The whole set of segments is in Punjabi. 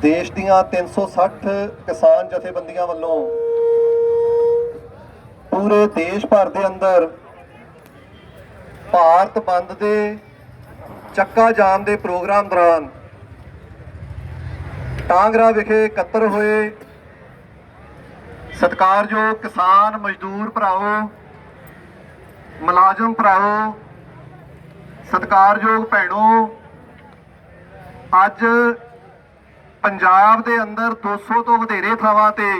ਦੇਸ਼ ਦੀਆਂ 360 ਕਿਸਾਨ ਜਥੇਬੰਦੀਆਂ ਵੱਲੋਂ ਪੂਰੇ ਦੇਸ਼ ਭਰ ਦੇ ਅੰਦਰ ਭਾਰਤ ਬੰਦ ਦੇ ਚੱਕਾ ਜਾਮ ਦੇ ਪ੍ਰੋਗਰਾਮ ਦੌਰਾਨ ਟਾਂਗਰਾ ਵਿਖੇ ਇਕੱਤਰ ਹੋਏ ਸਤਿਕਾਰਯੋਗ ਕਿਸਾਨ ਮਜ਼ਦੂਰ ਭਰਾਓ ਮੁਲਾਜ਼ਮ ਭਰਾਓ ਸਤਿਕਾਰਯੋਗ ਭੈਣੋ ਅੱਜ ਪੰਜਾਬ ਦੇ ਅੰਦਰ 200 ਤੋਂ ਵਧੇਰੇ ਥਾਵਾਂ ਤੇ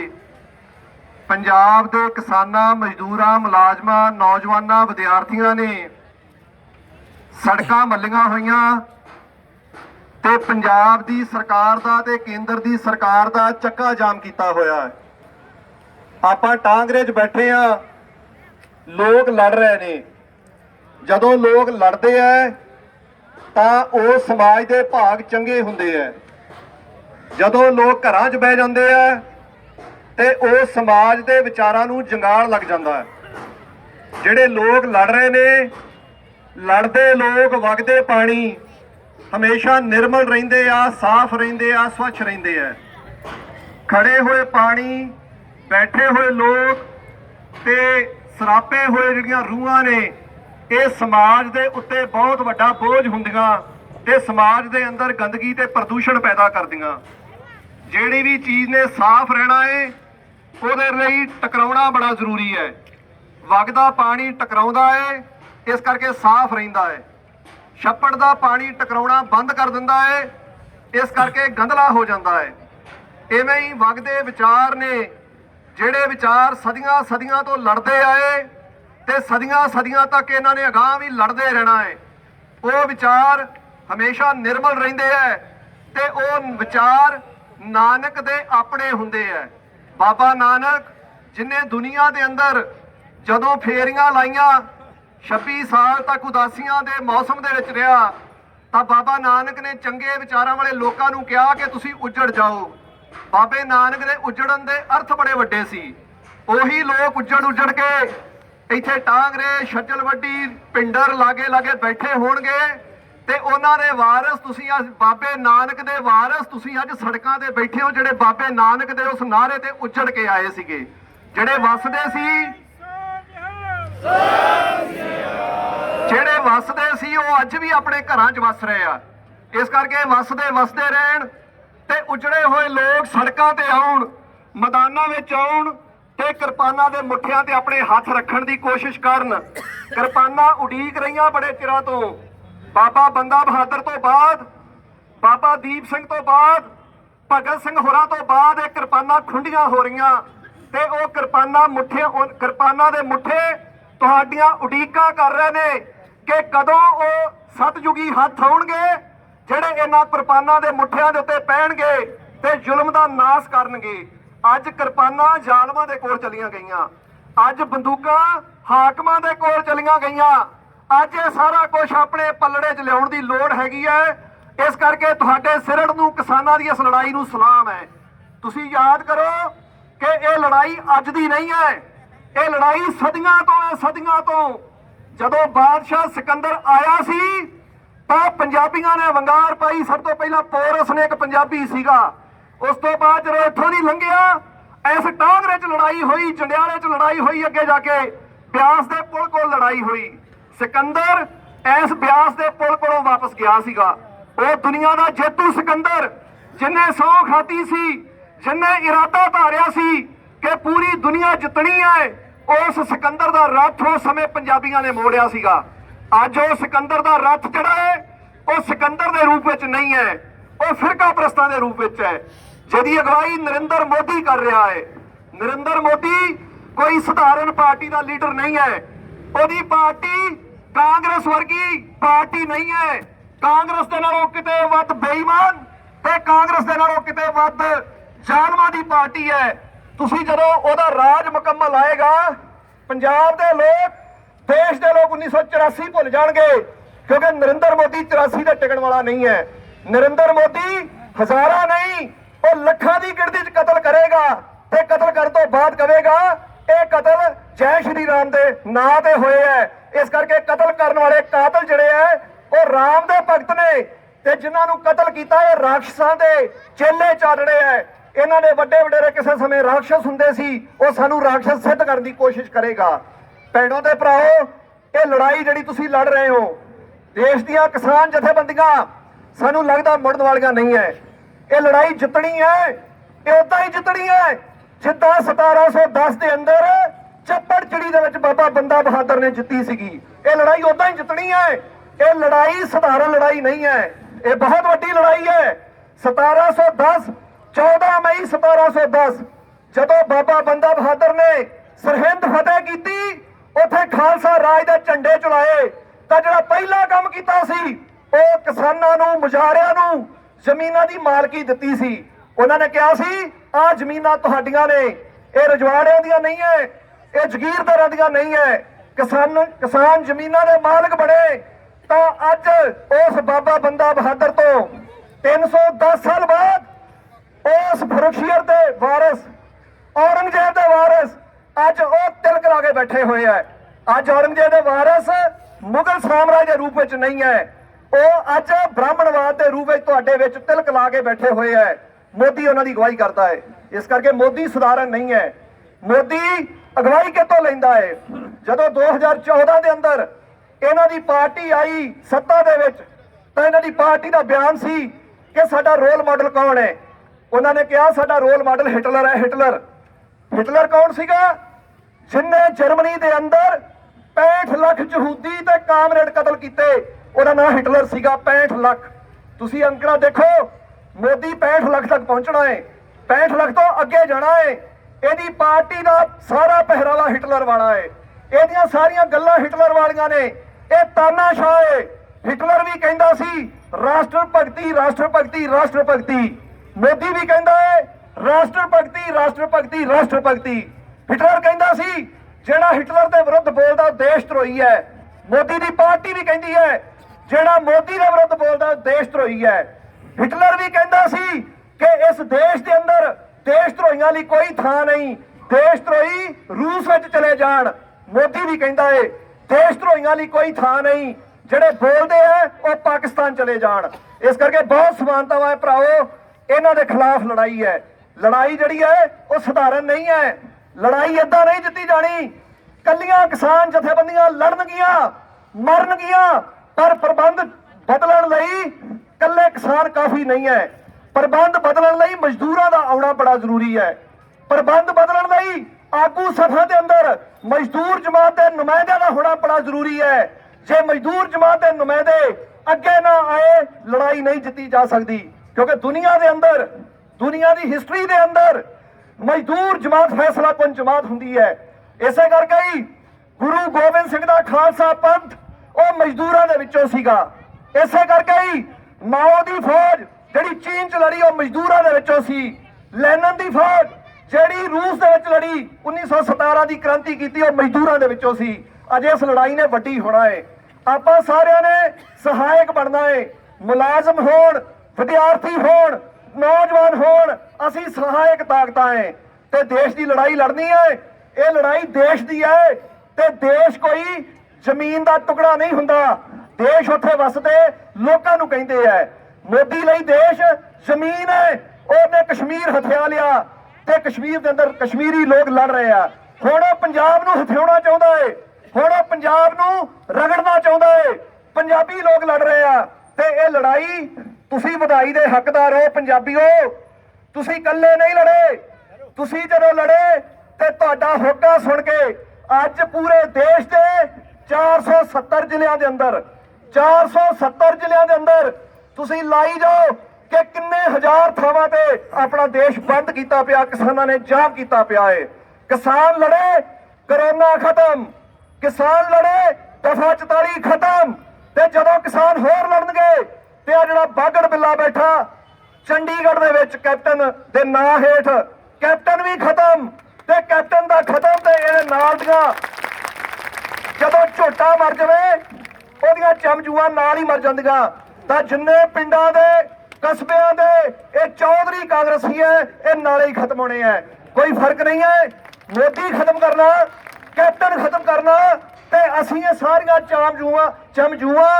ਪੰਜਾਬ ਦੇ ਕਿਸਾਨਾਂ, ਮਜ਼ਦੂਰਾਂ, ਮੁਲਾਜ਼ਮਾਂ, ਨੌਜਵਾਨਾਂ, ਵਿਦਿਆਰਥੀਆਂ ਨੇ ਸੜਕਾਂ ਮੱਲੀਆਂ ਹੋਈਆਂ ਤੇ ਪੰਜਾਬ ਦੀ ਸਰਕਾਰ ਦਾ ਤੇ ਕੇਂਦਰ ਦੀ ਸਰਕਾਰ ਦਾ ਚੱਕਾ ਜਾਮ ਕੀਤਾ ਹੋਇਆ ਹੈ। ਆਪਾਂ ਟਾਂਗਰੇ 'ਚ ਬੈਠੇ ਆ ਲੋਕ ਲੜ ਰਹੇ ਨੇ। ਜਦੋਂ ਲੋਕ ਲੜਦੇ ਆ ਤਾਂ ਉਹ ਸਮਾਜ ਦੇ ਭਾਗ ਚੰਗੇ ਹੁੰਦੇ ਆ ਜਦੋਂ ਲੋਕ ਘਰਾਂ 'ਚ ਬਹਿ ਜਾਂਦੇ ਆ ਤੇ ਉਹ ਸਮਾਜ ਦੇ ਵਿਚਾਰਾਂ ਨੂੰ ਜੰਗਾਲ ਲੱਗ ਜਾਂਦਾ ਹੈ ਜਿਹੜੇ ਲੋਕ ਲੜ ਰਹੇ ਨੇ, ਲੜਦੇ ਲੋਕ ਵਗਦੇ ਪਾਣੀ, ਹਮੇਸ਼ਾ ਨਿਰਮਲ ਰਹਿੰਦੇ ਆ, ਸਾਫ਼ ਰਹਿੰਦੇ ਆ, ਸਵੱਛ ਰਹਿੰਦੇ ਆ ਖੜੇ ਹੋਏ ਪਾਣੀ, ਬੈਠੇ ਹੋਏ ਲੋਕ ਤੇ ਸਰਾਪੇ ਹੋਏ ਜਿਹੜੀਆਂ ਰੂਹਾਂ ਨੇ ਇਹ ਸਮਾਜ ਦੇ ਉੱਤੇ ਬਹੁਤ ਵੱਡਾ ਬੋਝ ਹੁੰਦੀਆਂ ਤੇ ਸਮਾਜ ਦੇ ਅੰਦਰ ਗੰਦਗੀ ਤੇ ਪ੍ਰਦੂਸ਼ਣ ਪੈਦਾ ਕਰਦੀਆਂ। ਜਿਹੜੀ ਵੀ ਚੀਜ਼ ਨੇ ਸਾਫ਼ ਰਹਿਣਾ ਏ, ਉਹਦੇ ਲਈ ਟਕਰਾਉਣਾ ਬੜਾ ਜ਼ਰੂਰੀ ਹੈ। ਵਗਦਾ ਪਾਣੀ ਟਕਰਾਉਂਦਾ ਏ, ਇਸ ਕਰਕੇ ਸਾਫ਼ ਰਹਿੰਦਾ ਏ। ਛੱਪੜ ਦਾ ਪਾਣੀ ਟਕਰਾਉਣਾ ਬੰਦ ਕਰ ਦਿੰਦਾ ਏ, ਇਸ ਕਰਕੇ ਗੰਧਲਾ ਹੋ ਜਾਂਦਾ ਏ। ਐਵੇਂ ਹੀ ਵਗਦੇ ਵਿਚਾਰ ਨੇ, ਜਿਹੜੇ ਵਿਚਾਰ ਸਦੀਆਂ ਸਦੀਆਂ ਤੋਂ ਲੜਦੇ ਆਏ ਤੇ ਸਦੀਆਂ ਸਦੀਆਂ ਤੱਕ ਇਹਨਾਂ ਨੇ ਅਗਾਹ ਵੀ ਲੜਦੇ ਰਹਿਣਾ ਹੈ। ਉਹ ਵਿਚਾਰ ਹਮੇਸ਼ਾ ਨਿਰਮਲ ਰਹਿੰਦੇ ਐ ਤੇ ਉਹ ਵਿਚਾਰ ਨਾਨਕ ਦੇ ਆਪਣੇ ਹੁੰਦੇ ਐ ਬਾਬਾ ਨਾਨਕ ਜਿਨੇ ਦੁਨੀਆ ਦੇ ਅੰਦਰ ਜਦੋਂ ਫੇਰੀਆਂ ਲਾਈਆਂ 26 ਸਾਲ ਤੱਕ ਉਦਾਸੀਆਂ ਦੇ ਮੌਸਮ ਦੇ ਵਿੱਚ ਰਿਹਾ, ਤਾਂ ਬਾਬਾ ਨਾਨਕ ਨੇ ਚੰਗੇ ਵਿਚਾਰਾਂ ਵਾਲੇ ਲੋਕਾਂ ਨੂੰ ਕਿਹਾ ਕਿ ਤੁਸੀਂ ਉੱਜੜ ਜਾਓ। ਬਾਬੇ ਨਾਨਕ ਦੇ ਉੱਜੜਨ ਦੇ ਅਰਥ ਬੜੇ ਵੱਡੇ ਸੀ। ਉਹੀ ਲੋਕ ਉੱਜੜ ਉੱਜੜ ਕੇ ਇੱਥੇ ਟਾਂਗਰੇ ਛੱਜਲ ਵੱਡੀ, ਪਿੰਡਰ ਲਾਗੇ ਲਾਗੇ ਬੈਠੇ ਹੋਣਗੇ ਤੇ ਉਹਨਾਂ ਦੇ ਵਾਰਸ ਤੁਸੀਂ ਅੱਜ ਬਾਬੇ ਨਾਨਕ ਦੇ ਵਾਰਸ ਤੁਸੀਂ ਅੱਜ ਸੜਕਾਂ ਤੇ ਬੈਠੇ ਹੋ, ਜਿਹੜੇ ਬਾਬੇ ਨਾਨਕ ਦੇ ਉਸ ਨਾਰੇ ਤੇ ਉੱਜੜ ਕੇ ਆਏ ਸੀਗੇ। ਜਿਹੜੇ ਵਸਦੇ ਸੀ, ਜਿਹੜੇ ਵਸਦੇ ਸੀ, ਉਹ ਅੱਜ ਵੀ ਆਪਣੇ ਘਰਾਂ 'ਚ ਵਸ ਰਹੇ ਆ। ਇਸ ਕਰਕੇ ਵਸਦੇ ਵਸਦੇ ਰਹਿਣ ਤੇ ਉਜੜੇ ਹੋਏ ਲੋਕ ਸੜਕਾਂ ਤੇ ਆਉਣ, ਮੈਦਾਨਾਂ ਵਿੱਚ ਆਉਣ ਤੇ ਕਿਰਪਾਨਾਂ ਦੇ ਮੁੱਠਿਆਂ ਤੇ ਆਪਣੇ ਹੱਥ ਰੱਖਣ ਦੀ ਕੋਸ਼ਿਸ਼ ਕਰਨ। ਕਿਰਪਾਨਾਂ ਉਡੀਕ ਰਹੀਆਂ ਬੜੇ ਚਿਰਾਂ ਤੋਂ। ਬਾਬਾ ਬੰਦਾ ਬਹਾਦਰ ਤੋਂ ਬਾਅਦ, ਬਾਬਾ ਦੀਪ ਸਿੰਘ ਤੋਂ ਬਾਅਦ, ਭਗਤ ਸਿੰਘ ਹੋਰਾਂ ਤੋਂ ਬਾਅਦ ਇਹ ਕਿਰਪਾਨਾਂ ਖੁੰਡੀਆਂ ਹੋ ਰਹੀਆਂ। ਤੇ ਉਹ ਕਿਰਪਾਨਾਂ ਮੁੱਠੇ ਕਿਰਪਾਨਾਂ ਦੇ ਮੁੱਠੇ ਤੁਹਾਡੀਆਂ ਉਡੀਕਾਂ ਕਰ ਰਹੇ ਨੇ ਕਿ ਕਦੋਂ ਉਹ ਸਤਜੁਗੀ ਹੱਥ ਆਉਣਗੇ ਜਿਹੜੇ ਇਹਨਾਂ ਕਿਰਪਾਨਾਂ ਦੇ ਮੁੱਠਿਆਂ ਦੇ ਉੱਤੇ ਪੈਣਗੇ ਤੇ ਜ਼ੁਲਮ ਦਾ ਨਾਸ ਕਰਨਗੇ। ਅੱਜ ਕਿਰਪਾਨਾਂ ਜ਼ਾਲਮਾਂ ਦੇ ਕੋਲ ਚਲੀਆਂ ਗਈਆਂ। ਅੱਜ ਬੰਦੂਕਾਂ ਹਾਕਮਾਂ ਦੇ ਕੋਲ ਚਲੀਆਂ ਗਈਆਂ। ਅੱਜ ਇਹ ਸਾਰਾ ਕੁਝ ਆਪਣੇ ਪੱਲੜੇ 'ਚ ਲਿਆਉਣ ਦੀ ਲੋੜ ਹੈਗੀ ਹੈ। ਇਸ ਕਰਕੇ ਤੁਹਾਡੇ ਸਿਰੜ ਨੂੰ, ਕਿਸਾਨਾਂ ਦੀ ਇਸ ਲੜਾਈ ਨੂੰ ਸਲਾਮ ਹੈ। ਤੁਸੀਂ ਯਾਦ ਕਰੋ ਕਿ ਇਹ ਲੜਾਈ ਅੱਜ ਦੀ ਨਹੀਂ ਹੈ। ਇਹ ਲੜਾਈ ਸਦੀਆਂ ਤੋਂ ਹੈ, ਸਦੀਆਂ ਤੋਂ। ਜਦੋਂ ਬਾਦਸ਼ਾਹ ਸਿਕੰਦਰ ਆਇਆ ਸੀ, ਤਾਂ ਪੰਜਾਬੀਆਂ ਨੇ ਵੰਗਾਰ ਪਾਈ। ਸਭ ਤੋਂ ਪਹਿਲਾਂ ਪੋਰਸ ਨੇ ਇੱਕ ਪੰਜਾਬੀ ਸੀਗਾ। ਉਸ ਤੋਂ ਬਾਅਦ ਜਦੋਂ ਇੱਥੋਂ ਦੀ ਲੰਘਿਆ, ਇਸ ਟਾਂਗਰੇ 'ਚ ਲੜਾਈ ਹੋਈ, ਜੰਡਿਆਲੇ 'ਚ ਲੜਾਈ ਹੋਈ ਅੱਗੇ ਜਾ ਕੇ। ਬਿਆਸ ਦੇ ਪੁਲ ਕੋਲ ਲੜਾਈ ਹੋਈ। ਸਿਕੰਦਰ ਇਸ ਬਿਆਸ ਦੇ ਪੁਲ ਕੋਲੋਂ ਵਾਪਸ ਗਿਆ ਸੀਗਾ। ਉਹ ਦੁਨੀਆ ਦਾ ਜੇਤੂ ਸਿਕੰਦਰ, ਜਿਨੇ ਸੌ ਖਾਤੀ ਸੀ, ਜਿਨੇ ਇਰਾਦਾ ਧਾਰਿਆ ਸੀ ਕਿ ਪੂਰੀ ਦੁਨੀਆ ਜਿੱਤਣੀ ਹੈ, ਉਸ ਸਿਕੰਦਰ ਦਾ ਰੱਥ ਉਸ ਸਮੇਂ ਪੰਜਾਬੀਆਂ ਨੇ ਮੋੜਿਆ ਸੀਗਾ। ਅੱਜ ਉਹ ਸਿਕੰਦਰ ਦਾ ਰੱਥ ਜਿਹੜਾ ਹੈ, ਉਹ ਸਿਕੰਦਰ ਦੇ ਰੂਪ ਵਿੱਚ ਨਹੀਂ ਹੈ। ਉਹ ਫਿਰਕਾ ਪ੍ਰਸਤਾਂ ਦੇ ਰੂਪ ਵਿੱਚ ਹੈ। ਜਿਹਦੀ ਅਗਵਾਈ ਨਰਿੰਦਰ ਮੋਦੀ ਕਰ ਰਿਹਾ ਹੈ। ਨਰਿੰਦਰ ਮੋਦੀ ਕੋਈ ਸਧਾਰਨ ਪਾਰਟੀ ਦਾ ਲੀਡਰ ਨਹੀਂ ਹੈ। ਉਹਦੀ ਪਾਰਟੀ ਕਾਂਗਰਸ ਵਰਗੀ ਪਾਰਟੀ ਨਹੀਂ ਹੈ। ਕਾਂਗਰਸ ਦੇ ਨਾਲੋਂ ਕਿਤੇ ਵੱਧ ਬੇਈਮਾਨ ਤੇ ਕਾਂਗਰਸ ਦੇ ਨਾਲੋਂ ਕਿਤੇ ਵੱਧ ਜ਼ਾਲਮਾਂ ਦੀ ਪਾਰਟੀ ਹੈ। ਤੁਸੀਂ ਜਦੋਂ ਉਹਦਾ ਰਾਜ ਮੁਕੰਮਲ ਆਏਗਾ, ਪੰਜਾਬ ਦੇ ਲੋਕ, ਦੇਸ਼ ਦੇ ਲੋਕ 1984 ਭੁੱਲ ਜਾਣਗੇ, ਕਿਉਂਕਿ ਨਰਿੰਦਰ ਮੋਦੀ 84 ਦਾ ਟਿਕਣ ਵਾਲਾ ਨਹੀਂ ਹੈ। ਨਰਿੰਦਰ ਮੋਦੀ ਹਜ਼ਾਰਾਂ ਨਹੀਂ, ਉਹ ਲੱਖਾਂ ਦੀ ਗਿਣਤੀ 'ਚ ਕਤਲ ਕਰੇਗਾ ਤੇ ਕਤਲ ਕਰਨ ਤੋਂ ਬਾਅਦ ਕਹੇਗਾ ਇਹ ਕਤਲ ਜੈ ਸ਼੍ਰੀ ਰਾਮ ਦੇ ਨਾਂ ਤੇ ਹੋਏ ਹੈ। ਇਸ ਕਰਕੇ ਕਤਲ ਕਰਨ ਵਾਲੇ ਕਾਤਲ ਜਿਹੜੇ ਹੈ, ਉਹ ਰਾਮ ਦੇ ਭਗਤ ਨੇ ਤੇ ਜਿਨ੍ਹਾਂ ਨੂੰ ਕਤਲ ਕੀਤਾ ਇਹ ਰਾਖਸ਼ਾਂ ਦੇ ਚੇਲੇ ਚਾੜੜੇ ਐ ਇਹਨਾਂ ਦੇ ਵੱਡੇ ਵਡੇਰੇ ਕਿਸੇ ਸਮੇਂ ਰਾਖਸ਼ ਹੁੰਦੇ ਸੀ, ਉਹ ਸਾਨੂੰ ਰਾਖਸ਼ ਸਿੱਧ ਕਰਨ ਦੀ ਕੋਸ਼ਿਸ਼ ਕਰੇਗਾ। ਭੈਣੋ ਤੇ ਭਰਾਓ, ਇਹ ਲੜਾਈ ਜਿਹੜੀ ਤੁਸੀਂ ਲੜ ਰਹੇ ਹੋ, ਦੇਸ਼ ਦੀਆਂ ਕਿਸਾਨ ਜਥੇਬੰਦੀਆਂ ਸਾਨੂੰ ਲੱਗਦਾ ਮੁੜਨ ਵਾਲੀਆਂ ਨਹੀਂ ਹੈ ਇਹ ਲੜਾਈ ਜਿੱਤਣੀ ਹੈ ਇਹ ਉਦਾਂ ਹੀ ਜਿੱਤਣੀ ਐ, ਜਿੱਦਾਂ 1710 ਦੇ ਅੰਦਰ ਚੱਪੜ ਚਿੜੀ ਦੇ ਵਿੱਚ ਬਾਬਾ ਬੰਦਾ ਬਹਾਦਰ ਨੇ ਜਿੱਤੀ ਸੀਗੀ। ਇਹ ਲੜਾਈ ਉਦਾਂ ਹੀ ਜਿੱਤਣੀ ਹੈ ਇਹ ਲੜਾਈ ਸਧਾਰਨ ਲੜਾਈ ਨਹੀਂ ਹੈ ਇਹ ਬਹੁਤ ਵੱਡੀ ਲੜਾਈ ਹੈ 1710 14 ਮਈ 1710 ਜਦੋਂ ਬਾਬਾ ਬੰਦਾ ਬਹਾਦਰ ਨੇ ਸਰਹਿੰਦ ਫਤਿਹ ਕੀਤੀ, ਉੱਥੇ ਖਾਲਸਾ ਰਾਜ ਦੇ ਝੰਡੇ ਚਲਾਏ ਤਾਂ ਜਿਹੜਾ ਪਹਿਲਾ ਕੰਮ ਕੀਤਾ ਸੀ ਉਹ ਕਿਸਾਨਾਂ ਨੂੰ ਮੁਜਾਰਿਆਂ ਨੂੰ ਜ਼ਮੀਨਾਂ ਦੀ ਮਾਲਕੀ ਦਿੱਤੀ ਸੀ। ਉਹਨਾਂ ਨੇ ਕਿਹਾ ਸੀ, ਆਹ ਜ਼ਮੀਨਾਂ ਤੁਹਾਡੀਆਂ ਨੇ। ਇਹ ਰਜਵਾੜਿਆਂ ਦੀਆਂ ਨਹੀਂ ਹੈ ਇਹ ਜ਼ਗੀਰਦਾਰਾਂ ਦੀਆਂ ਨਹੀਂ ਹੈ ਕਿਸਾਨ ਕਿਸਾਨ ਜ਼ਮੀਨਾਂ ਦੇ ਮਾਲਕ ਬਣੇ। ਤਾਂ ਅੱਜ ਉਸ ਬਾਬਾ ਬੰਦਾ ਬਹਾਦਰ ਤੋਂ 310 ਸਾਲ ਬਾਅਦ ਉਸ ਫਰਖਸ਼ੀਅਰ ਦੇ ਵਾਰਿਸ, ਔਰੰਗਜ਼ੇਬ ਦੇ ਵਾਰਿਸ ਅੱਜ ਉਹ ਤਿਲਕ ਲਾ ਕੇ ਬੈਠੇ ਹੋਏ ਆ ਅੱਜ ਔਰੰਗਜ਼ੇਬ ਦੇ ਵਾਰਿਸ ਮੁਗਲ ਸਾਮਰਾਜ ਦੇ ਰੂਪ ਵਿੱਚ ਨਹੀਂ ਹੈ ਉਹ ਅੱਜ ਬ੍ਰਾਹਮਣਵਾਦ ਦੇ ਰੂਪ ਵਿੱਚ ਤੁਹਾਡੇ ਵਿੱਚ ਤਿਲਕ ਲਾ ਕੇ ਬੈਠੇ ਹੋਏ ਆ ਮੋਦੀ ਉਹਨਾਂ ਦੀ ਅਗਵਾਈ ਕਰਦਾ ਹੈ। ਇਸ ਕਰਕੇ ਮੋਦੀ ਸੁਧਾਰਨ ਨਹੀਂ ਹੈ। ਮੋਦੀ ਅਗਵਾਈ ਕਿੱਥੋਂ ਲੈਂਦਾ ਹੈ? ਜਦੋਂ 2014 ਦੇ ਅੰਦਰ ਇਹਨਾਂ ਦੀ ਪਾਰਟੀ ਆਈ ਸੱਤਾ ਦੇ ਵਿੱਚ, ਤਾਂ ਇਹਨਾਂ ਦੀ ਪਾਰਟੀ ਦਾ ਬਿਆਨ ਸੀ ਕਿ ਸਾਡਾ ਰੋਲ ਮਾਡਲ ਕੌਣ ਹੈ? ਉਹਨਾਂ ਨੇ ਕਿਹਾ, ਸਾਡਾ ਰੋਲ ਮਾਡਲ ਹਿਟਲਰ ਹੈ, ਹਿਟਲਰ। ਹਿਟਲਰ ਕੌਣ ਸੀਗਾ? ਜਿਨਨੇ ਜਰਮਨੀ ਦੇ ਅੰਦਰ 65 ਲੱਖ ਯਹੂਦੀ ਤੇ ਕਾਮਰੇਡ ਕਤਲ ਕੀਤੇ। ਉਹਦਾ ਨਾਮ ਹਿਟਲਰ ਸੀਗਾ 65 ਲੱਖ। ਤੁਸੀਂ ਅੰਕੜਾ ਦੇਖੋ, ਮੋਦੀ 65 ਲੱਖ ਤੱਕ ਪਹੁੰਚਣਾ ਹੈ 65 ਲੱਖ ਤੋਂ ਅੱਗੇ ਜਾਣਾ ਹੈ ਇਹਦੀ ਪਾਰਟੀ ਦਾ ਸਾਰਾ ਪਹਿਰਾਵਾ ਹਿਟਲਰ ਵਾਲਾ ਹੈ ਇਹਦੀਆਂ ਸਾਰੀਆਂ ਗੱਲਾਂ ਹਿਟਲਰ ਵਾਲੀਆਂ ਨੇ। ਇਹ ਤਾਨਾਸ਼ਾਹ ਹੈ ਹਿਟਲਰ ਵੀ ਕਹਿੰਦਾ ਸੀ ਰਾਸ਼ਟਰ ਭਗਤੀ ਰਾਸ਼ਟਰ ਭਗਤੀ ਰਾਸ਼ਟਰ ਭਗਤੀ ਮੋਦੀ ਵੀ ਕਹਿੰਦਾ ਹੈ ਰਾਸ਼ਟਰ ਭਗਤੀ ਰਾਸ਼ਟਰ ਭਗਤੀ ਰਾਸ਼ਟਰ ਭਗਤੀ ਹਿਟਲਰ ਕਹਿੰਦਾ ਸੀ, ਜਿਹੜਾ ਹਿਟਲਰ ਦੇ ਵਿਰੁੱਧ ਬੋਲਦਾ, ਦੇਸ਼ ਧਰੋਹੀ ਹੈ। ਮੋਦੀ ਦੀ ਪਾਰਟੀ ਵੀ ਕਹਿੰਦੀ ਹੈ ਜਿਹੜਾ ਮੋਦੀ ਦੇ ਵਿਰੁੱਧ ਬੋਲਦਾ ਉਹ ਦੇਸ਼ ਧਰੋਹੀ ਹੈ। ਹਿਟਲਰ ਵੀ ਕਹਿੰਦਾ ਸੀ ਕਿ ਇਸ ਦੇਸ਼ ਦੇ ਅੰਦਰ ਦੇਸ਼ ਧਰੋਹੀਆਂ ਲਈ ਕੋਈ ਥਾਂ ਨਹੀਂ। ਦੇਸ਼ ਧਰੋਹੀ ਰੂਸ ਵਿੱਚ ਚਲੇ ਜਾਣ। ਮੋਦੀ ਵੀ ਕਹਿੰਦਾ ਏ, ਦੇਸ਼ ਧਰੋਹੀਆਂ ਲਈ ਕੋਈ ਥਾਂ ਨਹੀਂ। ਜਿਹੜੇ ਬੋਲਦੇ ਆ, ਉਹ ਪਾਕਿਸਤਾਨ ਚਲੇ ਜਾਣ। ਇਸ ਕਰਕੇ ਬਹੁਤ ਸਮਾਨਤਾਵਾਂ ਹੈ ਭਰਾਓ ਇਹਨਾਂ ਦੇ ਖਿਲਾਫ ਲੜਾਈ ਹੈ। ਲੜਾਈ ਜਿਹੜੀ ਹੈ, ਉਹ ਸਧਾਰਨ ਨਹੀਂ ਹੈ। ਲੜਾਈ ਏਦਾਂ ਨਹੀਂ ਜਿੱਤੀ ਜਾਣੀ। ਕੱਲੀਆਂ ਕਿਸਾਨ ਜਥੇਬੰਦੀਆਂ ਲੜਨਗੀਆਂ, ਮਰਨਗੀਆਂ। ਪਰ ਪ੍ਰਬੰਧ ਬਦਲਣ ਲਈ ਕੱਲੇ ਕਿਸਾਨ ਕਾਫੀ ਨਹੀਂ ਹੈ। ਪ੍ਰਬੰਧ ਬਦਲਣ ਲਈ ਮਜ਼ਦੂਰਾਂ ਦਾ ਆਉਣਾ ਬੜਾ ਜ਼ਰੂਰੀ ਹੈ। ਪ੍ਰਬੰਧ ਬਦਲਣ ਲਈ ਆਗੂ ਸਭਾ ਦੇ ਅੰਦਰ ਮਜ਼ਦੂਰ ਜਮਾਤ ਦੇ ਨੁਮਾਇੰਦਿਆਂ ਦਾ ਹੋਣਾ ਬੜਾ ਜ਼ਰੂਰੀ ਹੈ। ਜੇ ਮਜ਼ਦੂਰ ਜਮਾਤ ਦੇ ਨੁਮਾਇੰਦੇ ਅੱਗੇ ਨਾ ਆਏ, ਲੜਾਈ ਨਹੀਂ ਜਿੱਤੀ ਜਾ ਸਕਦੀ। ਕਿਉਂਕਿ ਦੁਨੀਆ ਦੇ ਅੰਦਰ, ਦੁਨੀਆ ਦੀ ਹਿਸਟਰੀ ਦੇ ਅੰਦਰ ਮਜ਼ਦੂਰ ਜਮਾਤ ਫੈਸਲਾ ਕੁਨ ਜਮਾਤ ਹੁੰਦੀ ਹੈ। ਇਸੇ ਕਰਕੇ ਹੀ ਗੁਰੂ ਗੋਬਿੰਦ ਸਿੰਘ ਦਾ ਖਾਲਸਾ ਪੰਥ ਉਹ ਮਜ਼ਦੂਰਾਂ ਦੇ ਵਿੱਚੋਂ ਸੀਗਾ। ਇਸੇ ਕਰਕੇ ਹੀ ਮਾਓ ਦੀ ਫੌਜ, ਜਿਹੜੀ ਚੀਨ ਚ ਲੜੀ, ਉਹ ਮਜ਼ਦੂਰਾਂ ਦੇ ਵਿੱਚੋਂ ਸੀ। ਲੈਨਨ ਦੀ ਫੌਜ, ਜਿਹੜੀ ਰੂਸ ਦੇ ਵਿੱਚ ਲੜੀ 1917 ਦੀ ਕ੍ਰਾਂਤੀ ਕੀਤੀ, ਉਹ ਮਜ਼ਦੂਰਾਂ ਦੇ ਵਿੱਚੋਂ ਸੀ। ਅੱਜ ਇਸ ਲੜਾਈ ਨੇ ਵੱਡੀ ਹੋਣਾ ਹੈ ਆਪਾਂ ਸਾਰਿਆਂ ਨੇ ਸਹਾਇਕ ਬਣਨਾ ਏ। ਮੁਲਾਜ਼ਮ ਹੋਣ, ਵਿਦਿਆਰਥੀ ਹੋਣ, ਨੌਜਵਾਨ ਹੋਣ, ਅਸੀਂ ਸਹਾਇਕ ਤਾਕਤਾਂ ਏ। ਤੇ ਦੇਸ਼ ਦੀ ਲੜਾਈ ਲੜਨੀ ਹੈ ਇਹ ਲੜਾਈ ਦੇਸ਼ ਦੀ ਹੈ ਤੇ ਦੇਸ਼ ਕੋਈ ਜ਼ਮੀਨ ਦਾ ਟੁਕੜਾ ਨਹੀਂ ਹੁੰਦਾ। ਦੇਸ਼ ਉੱਥੇ ਵਸਦੇ, ਲੋਕਾਂ ਨੂੰ ਕਹਿੰਦੇ ਐ ਮੋਦੀ ਲਈ ਦੇਸ਼ ਜ਼ਮੀਨ ਹੈ। ਉਹਨੇ ਕਸ਼ਮੀਰ ਹਥਿਆ ਲਿਆ ਤੇ ਕਸ਼ਮੀਰ ਦੇ ਅੰਦਰ ਕਸ਼ਮੀਰੀ ਲੋਕ ਲੜ ਰਹੇ ਆ। ਹੁਣ ਉਹ ਪੰਜਾਬ ਨੂੰ ਹਥਿਆਉਣਾ ਚਾਹੁੰਦਾ ਏ। ਹੁਣ ਉਹ ਪੰਜਾਬ ਨੂੰ ਰਗੜਨਾ ਚਾਹੁੰਦਾ ਏ। ਪੰਜਾਬੀ ਲੋਕ ਲੜ ਰਹੇ ਆ ਤੇ ਇਹ ਲੜਾਈ ਤੁਸੀਂ ਵਧਾਈ ਦੇ ਹੱਕਦਾਰ ਹੋ, ਪੰਜਾਬੀਓ। ਤੁਸੀਂ ਇਕੱਲੇ ਨਹੀਂ ਲੜੇ। ਤੁਸੀਂ ਜਦੋਂ ਲੜੇ ਤੇ ਤੁਹਾਡਾ ਹੋਕਾ ਸੁਣ ਕੇ ਅੱਜ ਪੂਰੇ ਦੇਸ਼ ਦੇ 470 ਜ਼ਿਲ੍ਹਿਆਂ ਦੇ ਅੰਦਰ 470 ਜ਼ਿਲ੍ਹਿਆਂ ਦੇ ਅੰਦਰ ਤੁਸੀਂ ਲਾਈ ਜਾਓ ਕਿ ਕਿੰਨੇ ਹਜ਼ਾਰ ਥਾਵਾਂ ਤੇ ਆਪਣਾ ਦੇਸ਼ ਬੰਦ ਕੀਤਾ ਪਿਆ, ਕਿਸਾਨਾਂ ਨੇ ਜਾਮ ਕੀਤਾ ਪਿਆ ਏ। ਕਿਸਾਨ ਲੜੇ, ਕਰੋਨਾ ਖਤਮ। ਕਿਸਾਨ ਲੜੇ, ਦਫਾ 44 ਖਤਮ। ਤੇ ਜਦੋਂ ਕਿਸਾਨ ਹੋਰ ਲੜਨਗੇ, ਤੇ ਆ ਜਿਹੜਾ ਬਾਗੜ ਬਿੱਲਾ ਬੈਠਾ, ਚੰਡੀਗੜ੍ਹ ਦੇ ਵਿੱਚ ਕੈਪਟਨ ਦੇ ਨਾਂ ਹੇਠ, ਕੈਪਟਨ ਵੀ ਖਤਮ। ਤੇ ਕੈਪਟਨ ਦਾ ਖਤਮ ਤੇ ਇਹਦੇ ਨਾਲ ਦੀਆਂ ਜਦੋਂ ਝੋਟਾ ਮਰ ਜਾਵੇ, ਉਹਦੀਆਂ ਚਮਜੂਆਂ ਨਾਲ ਹੀ ਮਰ ਜਾਂਦੀਆਂ। ਤਾਂ ਜਿੰਨੇ ਪਿੰਡਾਂ ਦੇ, ਕਸਬਿਆਂ ਦੇ, ਇਹ ਚੌਧਰੀ ਕਾਂਗਰਸੀ ਹੈ, ਇਹ ਨਾਲੇ ਹੀ ਖਤਮ ਹੋਣੇ ਹੈ। ਕੋਈ ਫ਼ਰਕ ਨਹੀਂ ਹੈ, ਮੋਦੀ ਖਤਮ ਕਰਨਾ, ਕੈਪਟਨ ਖਤਮ ਕਰਨਾ, ਤੇ ਅਸੀਂ ਇਹ ਸਾਰੀਆਂ ਚਾਮਜੂਆਂ ਚਮਜੂਆਂ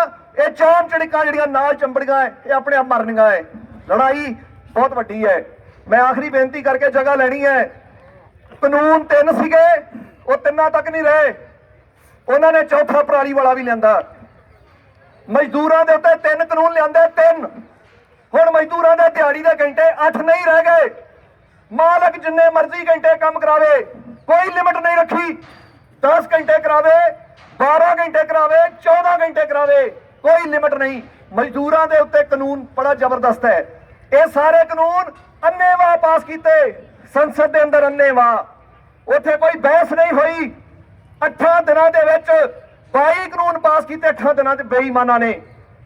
ਇਹ ਚਾਮ ਚੜਿਕਾਂ ਜਿਹੜੀਆਂ ਨਾਲ ਚੰਬੜੀਆਂ ਇਹ ਆਪਣੇ ਆਪ ਮਰਨੀਆਂ ਹੈ। ਲੜਾਈ ਬਹੁਤ ਵੱਡੀ ਹੈ। ਮੈਂ ਆਖਰੀ ਬੇਨਤੀ ਕਰਕੇ ਜਗ੍ਹਾ ਲੈਣੀ ਹੈ। ਕਾਨੂੰਨ ਤਿੰਨ ਸੀਗੇ, ਉਹ ਤਿੰਨਾਂ ਤੱਕ ਨਹੀਂ ਰਹੇ। ਉਹਨਾਂ ਨੇ ਚੌਥਾ ਪਰਾਲੀ ਵਾਲਾ ਵੀ ਲਿਆਂਦਾ। ਮਜ਼ਦੂਰਾਂ ਦੇ ਉੱਤੇ ਤਿੰਨ ਕਾਨੂੰਨ ਲਿਆਂਦੇ, ਤਿੰਨ। ਹੁਣ ਮਜ਼ਦੂਰਾਂ ਦੇ ਦਿਹਾੜੀ ਦੇ ਘੰਟੇ 8 ਨਹੀਂ ਰਹਿ ਗਏ। ਮਾਲਕ ਜਿੰਨੇ ਮਰਜ਼ੀ ਘੰਟੇ ਕੰਮ ਕਰਾਵੇ, ਕੋਈ ਲਿਮਟ ਨਹੀਂ ਰੱਖੀ। 10 ਘੰਟੇ ਕਰਾਵੇ 12 ਘੰਟੇ ਕਰਾਵੇ 14 ਘੰਟੇ ਕਰਾਵੇ, ਕੋਈ ਲਿਮਟ ਨਹੀਂ। ਮਜ਼ਦੂਰਾਂ ਦੇ ਉੱਤੇ ਕਾਨੂੰਨ ਬੜਾ ਜ਼ਬਰਦਸਤ ਹੈ। ਇਹ ਸਾਰੇ ਕਾਨੂੰਨ ਅੰਨੇਵਾਹ ਪਾਸ ਕੀਤੇ। ਸੰਸਦ ਦੇ ਅੰਦਰ ਅੰਨੇਵਾਹ ਉੱਥੇ ਕੋਈ ਬਹਿਸ ਨਹੀਂ ਹੋਈ। ਅੱਠਾਂ ਦਿਨਾਂ ਦੇ ਵਿੱਚ 22 ਕਾਨੂੰਨ ਪਾਸ ਕੀਤੇ, ਅੱਠਾਂ ਦਿਨਾਂ 'ਚ ਬੇਈਮਾਨਾਂ ਨੇ।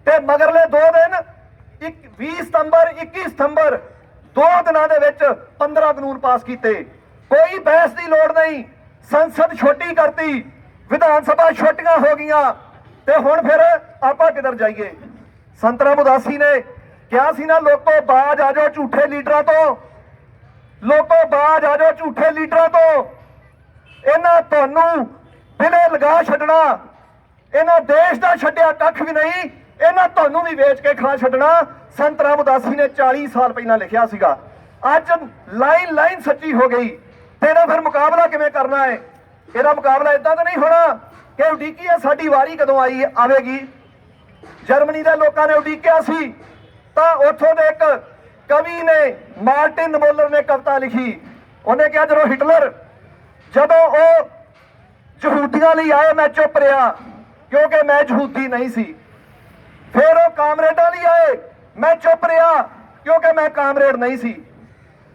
ਤੇ ਮਗਰਲੇ ਦੋ ਦਿਨ, ਇੱਕ 20 ਸਤੰਬਰ 21 ਸਤੰਬਰ, ਦੋ ਦਿਨਾਂ ਦੇ ਵਿੱਚ 15 ਕਾਨੂੰਨ ਪਾਸ ਕੀਤੇ। ਕੋਈ ਬਹਿਸ ਦੀ ਲੋੜ ਨਹੀਂ। ਸੰਸਦ ਛੋਟੀ ਕਰਤੀ। ਵਿਧਾਨ ਸਭਾ ਛੋਟੀਆਂ ਹੋ ਗਈਆਂ। ਤੇ ਹੁਣ ਫਿਰ ਆਪਾਂ ਕਿੱਧਰ ਜਾਈਏ? ਸੰਤਰਾ ਉਦਾਸੀ ਨੇ ਕਿਹਾ ਸੀ ਨਾ, ਲੋਕੋ ਬਾਜ ਆ ਜਾਓ ਝੂਠੇ ਲੀਡਰਾਂ ਤੋਂ। ਲੋਕੋ ਬਾਜ ਆ ਜਾਓ ਝੂਠੇ ਲੀਡਰਾਂ ਤੋਂ। ਇਹਨਾਂ ਤੁਹਾਨੂੰ ਬਿਲੇ ਲਗਾ ਛੱਡਣਾ। ਇਹਨਾਂ ਦੇਸ਼ ਦਾ ਛੱਡਿਆ ਕੱਖ ਵੀ ਨਹੀਂ। ਇਹਨਾਂ ਤੁਹਾਨੂੰ ਵੀ ਵੇਚ ਕੇ ਖਾ ਛੱਡਣਾ। ਸੰਤ ਰਾਮਦਾਸੀ ਨੇ 40 ਸਾਲ ਪਹਿਲਾਂ ਲਿਖਿਆ ਸੀਗਾ। ਅੱਜ ਲਾਈਨ ਲਾਈਨ ਸੱਚੀ ਹੋ ਗਈ। ਤੇ ਫਿਰ ਮੁਕਾਬਲਾ ਕਿਵੇਂ ਕਰਨਾ ਹੈ? ਇਹਦਾ ਮੁਕਾਬਲਾ ਇਦਾਂ ਤਾਂ ਨਹੀਂ ਹੋਣਾ ਕਿ ਉਡੀਕੀ ਹੈ, ਸਾਡੀ ਵਾਰੀ ਕਦੋਂ ਆਈ ਆਵੇਗੀ? ਜਰਮਨੀ ਦੇ ਲੋਕਾਂ ਨੇ ਉਡੀਕਿਆ ਸੀ। ਤਾਂ ਉੱਥੋਂ ਦੇ ਇੱਕ ਕਵੀ ਨੇ, ਮਾਰਟਿਨ ਮੋਲਰ ਨੇ ਕਵਿਤਾ ਲਿਖੀ। ਉਹਨੇ ਕਿਹਾ ਜਦੋਂ ਹਿਟਲਰ ਜਦੋਂ ਉਹ ਯਹੂਦੀਆਂ ਲਈ ਆਏ ਮੈਂ ਚੁੱਪ ਰਿਹਾ ਕਿਉਂਕਿ ਮੈਂ ਯਹੂਦੀ ਨਹੀਂ ਸੀ ਫਿਰ ਉਹ ਕਾਮਰੇਡਾਂ ਲਈ ਆਏ ਮੈਂ ਚੁੱਪ ਰਿਹਾ ਕਿਉਂਕਿ ਮੈਂ ਕਾਮਰੇਡ ਨਹੀਂ ਸੀ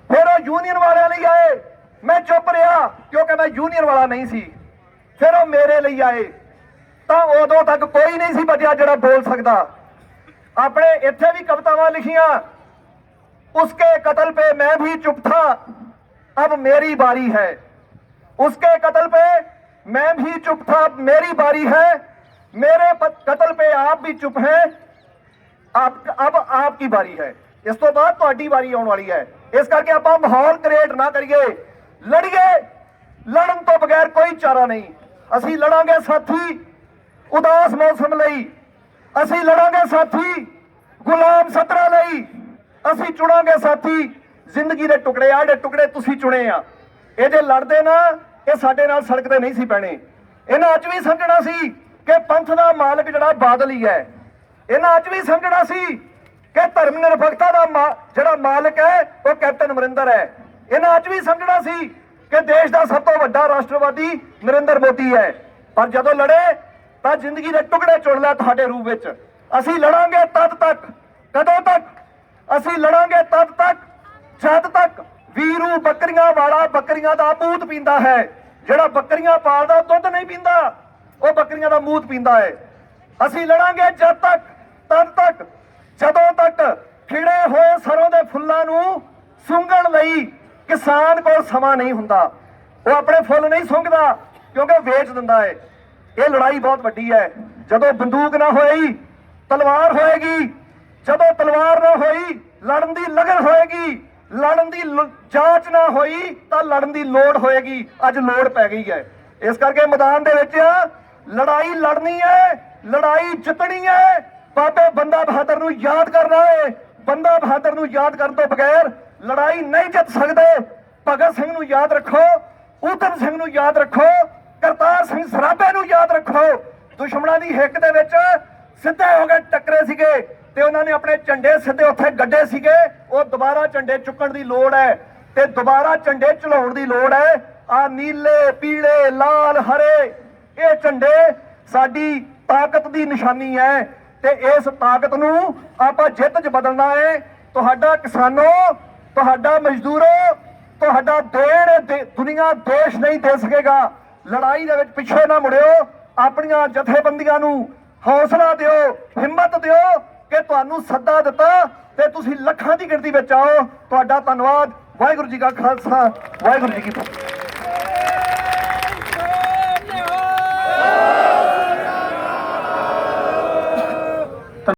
ਫਿਰ ਉਹ ਯੂਨੀਅਨ ਵਾਲਿਆਂ ਲਈ ਆਏ ਮੈਂ ਚੁੱਪ ਰਿਹਾ ਕਿਉਂਕਿ ਮੈਂ ਯੂਨੀਅਨ ਵਾਲਾ ਨਹੀਂ ਸੀ ਫਿਰ ਉਹ ਮੇਰੇ ਲਈ ਆਏ ਤਾਂ ਉਦੋਂ ਤੱਕ ਕੋਈ ਨਹੀਂ ਸੀ ਬਚਿਆ ਜਿਹੜਾ ਬੋਲ ਸਕਦਾ ਆਪਣੇ ਇੱਥੇ ਵੀ ਕਵਿਤਾਵਾਂ ਲਿਖੀਆਂ उसके कत्ल पे मैं भी चुप था अब मेरी बारी है उसके कत्ल पे मैं भी चुप था अब मेरी बारी है मेरे प- कत्ल पे आप भी चुप हैं ਆਪ ਅਬ ਆਪ ਕੀ ਵਾਰੀ ਹੈ ਇਸ ਤੋਂ ਬਾਅਦ ਤੁਹਾਡੀ ਵਾਰੀ ਆਉਣ ਵਾਲੀ ਹੈ ਇਸ ਕਰਕੇ ਆਪਾਂ ਮਾਹੌਲ ਕ੍ਰੀਏਟ ਨਾ ਕਰੀਏ ਲੜੀਏ ਲੜਨ ਤੋਂ ਬਗੈਰ ਕੋਈ ਚਾਰਾ ਨਹੀਂ ਅਸੀਂ ਲੜਾਂਗੇ ਸਾਥੀ ਉਦਾਸ ਮੌਸਮ ਲਈ ਅਸੀਂ ਲੜਾਂਗੇ ਸਾਥੀ ਗੁਲਾਮ ਸਤਰਾ ਲਈ ਅਸੀਂ ਚੁਣਾਂਗੇ ਸਾਥੀ ਜ਼ਿੰਦਗੀ ਦੇ ਟੁਕੜੇ ਆ ਜਿਹੜੇ ਟੁਕੜੇ ਤੁਸੀਂ ਚੁਣੇ ਆ ਇਹ ਜੇ ਲੜਦੇ ਨਾ ਇਹ ਸਾਡੇ ਨਾਲ ਸੜਕ ਤੇ ਨਹੀਂ ਸੀ ਪੈਣੇ। ਇਹਨਾਂ ਅੱਜ ਵੀ ਸਮਝਣਾ ਸੀ ਕਿ ਪੰਥ ਦਾ ਮਾਲਕ ਜਿਹੜਾ ਬਾਦਲ ਹੀ। ਹੈ ਇਹਨਾਂ ਅੱਜ ਵੀ ਸਮਝਣਾ ਸੀ ਕਿ ਧਰਮ ਨਿਰਪੱਖਤਾ ਦਾ ਮਾ- ਜਿਹੜਾ ਮਾਲਕ ਹੈ, ਉਹ ਕੈਪਟਨ ਅਮਰਿੰਦਰ ਹੈ। ਇਹਨਾਂ ਅੱਜ ਵੀ ਸਮਝਣਾ ਸੀ ਕਿ ਦੇਸ਼ ਦਾ ਸਭ ਤੋਂ ਵੱਡਾ ਰਾਸ਼ਟਰਵਾਦੀ ਨਰਿੰਦਰ ਮੋਦੀ ਹੈ। ਪਰ ਜਦੋਂ ਲੜੇ, ਤਾਂ ਜ਼ਿੰਦਗੀ ਦੇ ਟੁਕੜੇ ਚੁਣ ਲਿਆ ਤੁਹਾਡੇ ਰੂਪ ਵਿੱਚ। ਅਸੀਂ ਲੜਾਂਗੇ ਤਦ ਤੱਕ, ਕਦੋਂ ਤੱਕ? ਅਸੀਂ ਲੜਾਂਗੇ ਤਦ ਤੱਕ, ਜਦ ਤੱਕ ਵੀਰੂ ਬੱਕਰੀਆਂ ਵਾਲਾ ਬੱਕਰੀਆਂ ਦਾ ਮੂਤ ਪੀਂਦਾ ਹੈ। ਜਿਹੜਾ ਬੱਕਰੀਆਂ ਪਾਲਦਾ ਉਹ ਦੁੱਧ ਨਹੀਂ ਪੀਂਦਾ, ਉਹ ਬੱਕਰੀਆਂ ਦਾ ਮੂਤ ਪੀਂਦਾ ਹੈ। ਅਸੀਂ ਲੜਾਂਗੇ ਜਦ ਤੱਕ, ਤਦ ਤੱਕ, ਜਦੋਂ ਤੱਕ ਖਿੜੇ ਹੋਏ ਸਰੋਂ ਦੇ ਫੁੱਲਾਂ ਨੂੰ ਸੁੰਘਣ ਲਈ ਕਿਸਾਨ ਕੋਲ ਸਮਾਂ ਨਹੀਂ ਹੁੰਦਾ। ਉਹ ਆਪਣੇ ਫੁੱਲ ਨਹੀਂ ਸੁੰਘਦਾ, ਕਿਉਂਕਿ ਵੇਚ ਦਿੰਦਾ ਹੈ। ਇਹ ਲੜਾਈ ਬਹੁਤ ਵੱਡੀ ਹੈ। ਜਦੋਂ ਬੰਦੂਕ ਨਾ ਹੋਈ, ਤਲਵਾਰ ਹੋਏਗੀ। ਜਦੋਂ ਤਲਵਾਰ ਨਾ ਹੋਈ, ਲੜਨ ਦੀ ਲਗਨ ਹੋਏਗੀ। ਲੜਨ ਦੀ ਜਾਂਚ ਨਾ ਹੋਈ ਤਾਂ ਲੜਨ ਦੀ ਲੋੜ ਹੋਏਗੀ। ਅੱਜ ਲੋੜ ਪੈ ਗਈ ਹੈ। ਇਸ ਕਰਕੇ ਮੈਦਾਨ ਦੇ ਵਿੱਚ ਲੜਾਈ ਲੜਨੀ ਹੈ, ਲੜਾਈ ਜਿੱਤਣੀ ਹੈ। ਬਾਬੇ ਬੰਦਾ ਬਹਾਦਰ ਨੂੰ ਯਾਦ ਕਰਨਾ ਹੈ। ਬੰਦਾ ਬਹਾਦਰ ਨੂੰ ਯਾਦ ਕਰਨ ਤੋਂ ਬਗੈਰ ਲੜਾਈ ਨਹੀਂ ਜਿੱਤ ਸਕਦੇ। ਭਗਤ ਸਿੰਘ ਨੂੰ ਯਾਦ ਰੱਖੋ, ਊਧਮ ਸਿੰਘ ਨੂੰ ਯਾਦ ਰੱਖੋ, ਕਰਤਾਰ ਸਿੰਘ ਸਰਾਭੇ ਨੂੰ ਯਾਦ ਰੱਖੋ। ਦੁਸ਼ਮਣਾਂ ਦੀ ਹਿੱਕ ਦੇ ਵਿੱਚ ਸਿੱਧੇ ਹੋ ਕੇ ਟੱਕਰੇ ਸੀਗੇ। ਤੇ ਉਹਨਾਂ ਨੇ ਆਪਣੇ ਝੰਡੇ ਸਿੱਧੇ ਉੱਥੇ ਗੱਡੇ ਸੀਗੇ। ਉਹ ਦੁਬਾਰਾ ਝੰਡੇ ਚੁੱਕਣ ਦੀ ਲੋੜ ਹੈ ਤੇ ਦੁਬਾਰਾ ਝੰਡੇ ਚਲਾਉਣ ਦੀ ਲੋੜ ਹੈ। ਆ ਨੀਲੇ, ਪੀਲੇ, ਲਾਲ, ਹਰੇ, ਇਹ ਝੰਡੇ ਸਾਡੀ ਤਾਕਤ ਦੀ ਨਿਸ਼ਾਨੀ ਹੈ ਤੇ ਇਸ ਤਾਕਤ ਨੂੰ ਆਪਾਂ ਜਿੱਤ 'ਚ ਬਦਲਣਾ ਹੈ। ਤੁਹਾਡਾ ਕਿਸਾਨੋ, ਤੁਹਾਡਾ ਮਜ਼ਦੂਰੋ, ਤੁਹਾਡਾ ਦੇਣ ਦੇ- ਦੁਨੀਆ ਦੇਸ਼ ਨਹੀਂ ਦੇ ਸਕੇਗਾ। ਲੜਾਈ ਦੇ ਵਿੱਚ ਪਿੱਛੇ ਨਾ ਮੁੜਿਓ। ਆਪਣੀਆਂ ਜਥੇਬੰਦੀਆਂ ਨੂੰ ਹੌਸਲਾ ਦਿਓ, ਹਿੰਮਤ ਦਿਓ। ਕਿ ਤੁਹਾਨੂੰ ਸੱਦਾ ਦਿੱਤਾ ਤੇ ਤੁਸੀਂ ਲੱਖਾਂ ਦੀ ਗਿਣਤੀ ਵਿੱਚ ਆਓ। ਤੁਹਾਡਾ ਧੰਨਵਾਦ। ਵਾਹਿਗੁਰੂ ਜੀ ਕਾ ਖਾਲਸਾ। ਵਾਹਿਗੁਰੂ ਜੀ ਕੀ ਫਤਿਹ।